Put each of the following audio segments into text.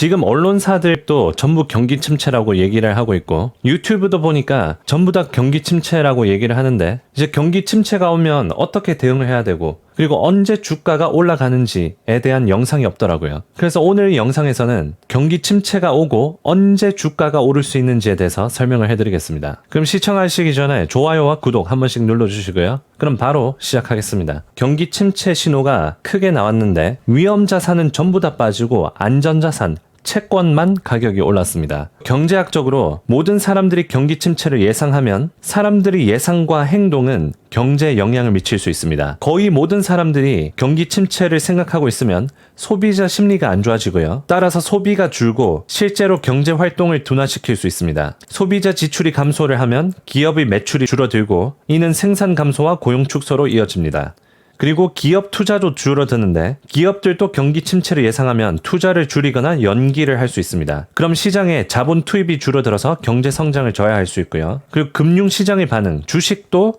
지금 언론사들도 전부 경기 침체라고 얘기를 하고 있고 유튜브도 보니까 전부 다 경기 침체라고 얘기를 하는데 이제 경기 침체가 오면 어떻게 대응을 해야 되고 그리고 언제 주가가 올라가는지에 대한 영상이 없더라고요. 그래서 오늘 영상에서는 경기 침체가 오고 언제 주가가 오를 수 있는지에 대해서 설명을 해드리겠습니다. 그럼 시청하시기 전에 좋아요와 구독 한 번씩 눌러주시고요. 그럼 바로 시작하겠습니다. 경기 침체 신호가 크게 나왔는데 위험 자산은 전부 다 빠지고 안전 자산 채권만 가격이 올랐습니다. 경제학적으로 모든 사람들이 경기 침체를 예상하면 사람들의 예상과 행동은 경제에 영향을 미칠 수 있습니다. 거의 모든 사람들이 경기 침체를 생각하고 있으면 소비자 심리가 안 좋아지고요. 따라서 소비가 줄고 실제로 경제 활동을 둔화시킬 수 있습니다. 소비자 지출이 감소를 하면 기업의 매출이 줄어들고 이는 생산 감소와 고용 축소로 이어집니다. 그리고 기업 투자도 줄어드는데 기업들도 경기 침체를 예상하면 투자를 줄이거나 연기를 할 수 있습니다. 그럼 시장에 자본 투입이 줄어들어서 경제 성장을 저하할 수 있고요. 그리고 금융 시장의 반응, 주식도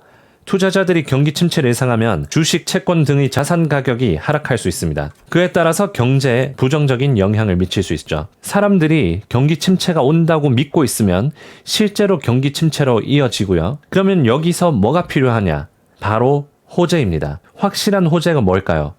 투자자들이 경기 침체를 예상하면 주식, 채권 등의 자산 가격이 하락할 수 있습니다. 그에 따라서 경제에 부정적인 영향을 미칠 수 있죠. 사람들이 경기 침체가 온다고 믿고 있으면 실제로 경기 침체로 이어지고요. 그러면 여기서 뭐가 필요하냐? 바로 호재입니다. 확실한 호재가 뭘까요?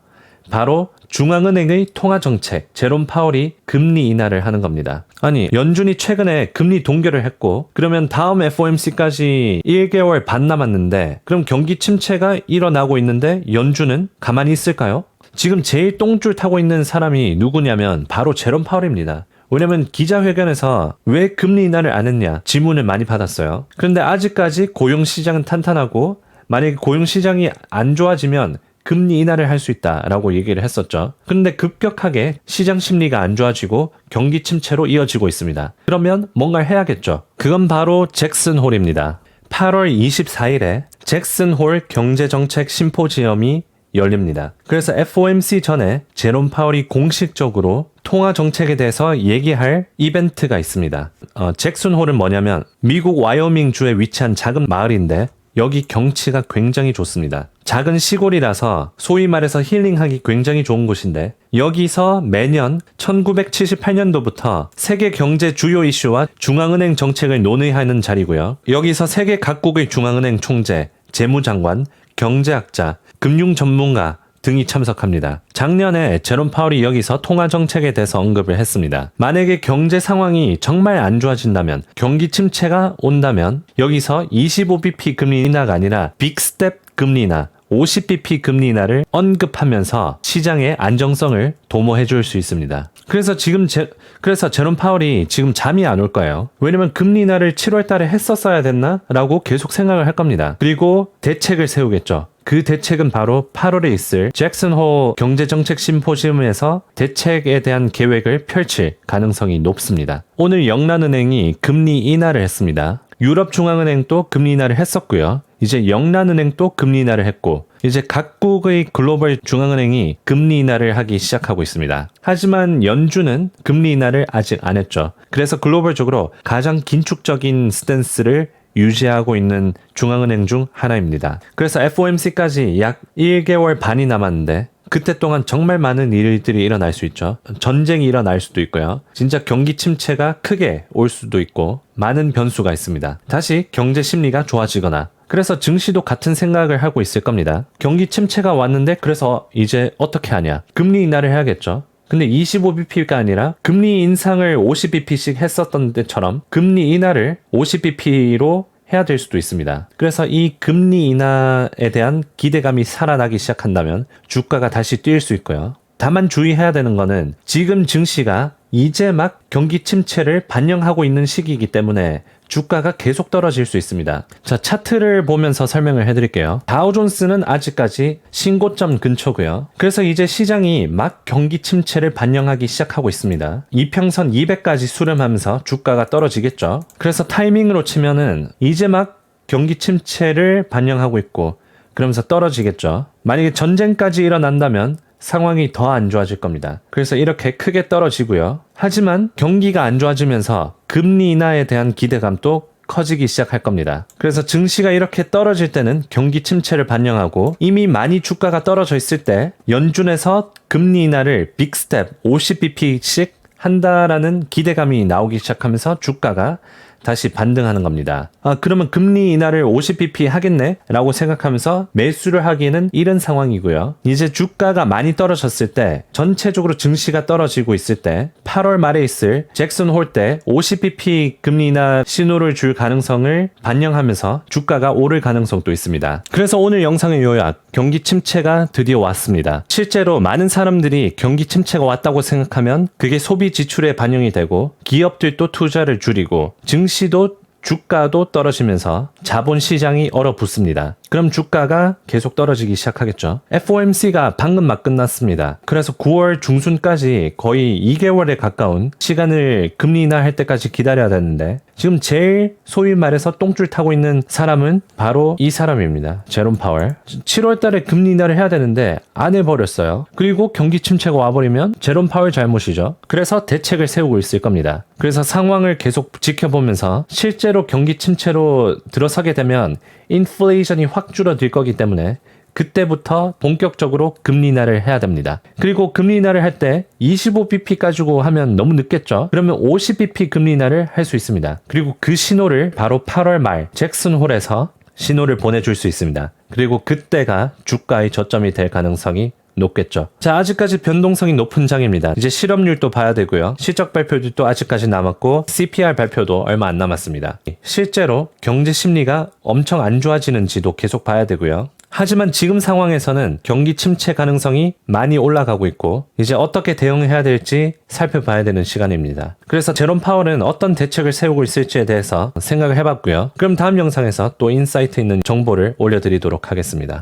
바로 중앙은행의 통화 정책, 제롬 파월이 금리 인하를 하는 겁니다. 아니, 연준이 최근에 금리 동결을 했고, 그러면 다음 FOMC까지 1개월 반 남았는데, 그럼 경기 침체가 일어나고 있는데, 연준은 가만히 있을까요? 지금 제일 똥줄 타고 있는 사람이 누구냐면, 바로 제롬 파월입니다. 왜냐면 기자회견에서 왜 금리 인하를 안 했냐 질문을 많이 받았어요. 그런데 아직까지 고용 시장은 탄탄하고 만약에 고용 시장이 안 좋아지면 금리 인하를 할 수 있다라고 얘기를 했었죠. 그런데 급격하게 시장 심리가 안 좋아지고 경기 침체로 이어지고 있습니다. 그러면 뭔가를 해야겠죠. 그건 바로 잭슨 홀입니다. 8월 24일에 잭슨 홀 경제정책 심포지엄이 열립니다. 그래서 FOMC 전에 제롬 파월이 공식적으로 통화 정책에 대해서 얘기할 이벤트가 있습니다. 어, 잭슨 홀은 뭐냐면 미국 와이오밍 주에 위치한 작은 마을인데 여기 경치가 굉장히 좋습니다. 작은 시골이라서 소위 말해서 힐링하기 굉장히 좋은 곳인데 여기서 매년 1978년도부터 세계 경제 주요 이슈와 중앙은행 정책을 논의하는 자리고요. 여기서 세계 각국의 중앙은행 총재, 재무장관, 경제학자, 금융 전문가 등이 참석합니다. 작년에 제롬 파월이 여기서 통화 정책에 대해서 언급을 했습니다. 만약에 경제 상황이 정말 안 좋아진다면, 경기 침체가 온다면 여기서 25bp 금리 인하가 아니라 빅스텝 금리 인하, 50bp 금리 인하를 언급하면서 시장의 안정성을 도모해 줄 수 있습니다. 그래서 지금 제, 그래서 제롬 파월이 지금 잠이 안 올 거예요. 왜냐면 금리 인하를 7월 달에 했었어야 됐나? 라고 계속 생각을 할 겁니다. 그리고 대책을 세우겠죠. 그 대책은 바로 8월에 있을 잭슨호 경제정책 심포지움에서 대책에 대한 계획을 펼칠 가능성이 높습니다. 오늘 영란은행이 금리 인하를 했습니다. 유럽중앙은행도 금리 인하를 했었고요. 이제 영란은행도 금리 인하를 했고 이제 각국의 글로벌 중앙은행이 금리 인하를 하기 시작하고 있습니다. 하지만 연준은 금리 인하를 아직 안 했죠. 그래서 글로벌적으로 가장 긴축적인 스탠스를 유지하고 있는 중앙은행 중 하나입니다. 그래서 FOMC까지 약 1개월 반이 남았는데 그때 동안 정말 많은 일들이 일어날 수 있죠. 전쟁이 일어날 수도 있고요. 진짜 경기 침체가 크게 올 수도 있고 많은 변수가 있습니다. 다시 경제 심리가 좋아지거나 그래서 증시도 같은 생각을 하고 있을 겁니다. 경기 침체가 왔는데 그래서 이제 어떻게 하냐? 금리 인하를 해야겠죠. 근데 25bp가 아니라 금리 인상을 50bp씩 했었던 때처럼 금리 인하를 50bp로 해야 될 수도 있습니다. 그래서 이 금리 인하에 대한 기대감이 살아나기 시작한다면 주가가 다시 뛸 수 있고요. 다만 주의해야 되는 거는 지금 증시가 이제 막 경기 침체를 반영하고 있는 시기이기 때문에 주가가 계속 떨어질 수 있습니다. 자, 차트를 보면서 설명을 해드릴게요. 다우존스는 아직까지 신고점 근처고요. 그래서 이제 시장이 막 경기 침체를 반영하기 시작하고 있습니다. 이평선 200까지 수렴하면서 주가가 떨어지겠죠. 그래서 타이밍으로 치면은 이제 막 경기 침체를 반영하고 있고 그러면서 떨어지겠죠. 만약에 전쟁까지 일어난다면 상황이 더 안 좋아질 겁니다. 그래서 이렇게 크게 떨어지고요. 하지만 경기가 안 좋아지면서 금리 인하에 대한 기대감도 커지기 시작할 겁니다. 그래서 증시가 이렇게 떨어질 때는 경기 침체를 반영하고 이미 많이 주가가 떨어져 있을 때 연준에서 금리 인하를 빅스텝 50bp씩 한다라는 기대감이 나오기 시작하면서 주가가 다시 반등하는 겁니다. 아, 그러면 금리 인하를 50bp 하겠네? 라고 생각하면서 매수를 하기에는 이른 상황이고요. 이제 주가가 많이 떨어졌을 때, 전체적으로 증시가 떨어지고 있을 때, 8월 말에 있을 잭슨 홀 때 50bp 금리 인하 신호를 줄 가능성을 반영하면서 주가가 오를 가능성도 있습니다. 그래서 오늘 영상의 요약, 경기 침체가 드디어 왔습니다. 실제로 많은 사람들이 경기 침체가 왔다고 생각하면 그게 소비 지출에 반영이 되고 기업들도 투자를 줄이고 증시 도 주가도 떨어지면서 자본 시장이 얼어붙습니다. 그럼 주가가 계속 떨어지기 시작하겠죠. FOMC가 방금 막 끝났습니다. 그래서 9월 중순까지 거의 2개월에 가까운 시간을 금리 인하할 때까지 기다려야 되는데 지금 제일 소위 말해서 똥줄 타고 있는 사람은 바로 이 사람입니다. 제롬 파월. 7월 달에 금리 인하를 해야 되는데 안 해버렸어요. 그리고 경기 침체가 와버리면 제롬 파월 잘못이죠. 그래서 대책을 세우고 있을 겁니다. 그래서 상황을 계속 지켜보면서 실제로 경기 침체로 들어서게 되면 인플레이션이 확 줄어들 거기 때문에 그때부터 본격적으로 금리 인하를 해야 됩니다. 그리고 금리 인하를 할 때 25bp 가지고 하면 너무 늦겠죠? 그러면 50bp 금리 인하를 할 수 있습니다. 그리고 그 신호를 바로 8월 말 잭슨 홀에서 신호를 보내줄 수 있습니다. 그리고 그때가 주가의 저점이 될 가능성이 높겠죠. 자, 아직까지 변동성이 높은 장입니다. 이제 실업률도 봐야 되고요. 실적 발표도 아직까지 남았고 CPR 발표도 얼마 안 남았습니다. 실제로 경제 심리가 엄청 안 좋아지는지도 계속 봐야 되고요. 하지만 지금 상황에서는 경기 침체 가능성이 많이 올라가고 있고 이제 어떻게 대응해야 될지 살펴봐야 되는 시간입니다. 그래서 제롬 파월은 어떤 대책을 세우고 있을지에 대해서 생각을 해봤고요. 그럼 다음 영상에서 또 인사이트 있는 정보를 올려드리도록 하겠습니다.